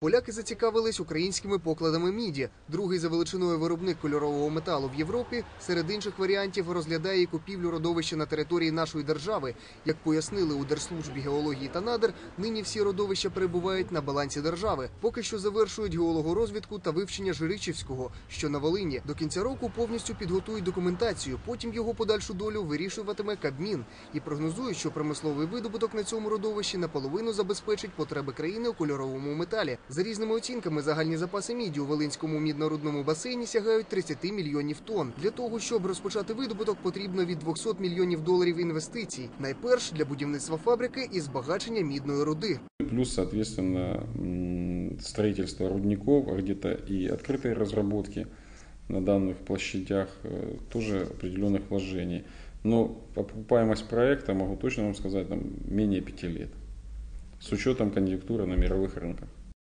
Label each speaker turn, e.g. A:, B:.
A: Поляки зацікавились українськими покладами міді. Другий за величиною виробник кольорового металу в Європі серед інших варіантів розглядає і купівлю родовища на території нашої держави. Як пояснили у Держслужбі геології та надр, нині всі родовища перебувають на балансі держави. Поки що завершують геологорозвідку та вивчення Жиричівського, що на Волині. До кінця року повністю підготують документацію. Потім його подальшу долю вирішуватиме Кабмін і прогнозують, що промисловий видобуток на цьому родовищі наполовину забезпечить потреби країни у кольоровому металі. За різними оцінками, загальні запаси міді у Волинському міднорудному басейні сягають 30 мільйонів тонн. Для того, щоб розпочати видобуток, потрібно від 200 мільйонів доларів інвестицій. Найперш для будівництва фабрики і збагачення мідної руди.
B: Плюс, соответственно, м, строительство рудников, а где-то и открытые разработки на данных площадях, э, тоже определенных вложений. Но окупаемость проекта, могу точно вам сказать, там менее пяти лет. С учетом конъюнктуры на мировых рынках.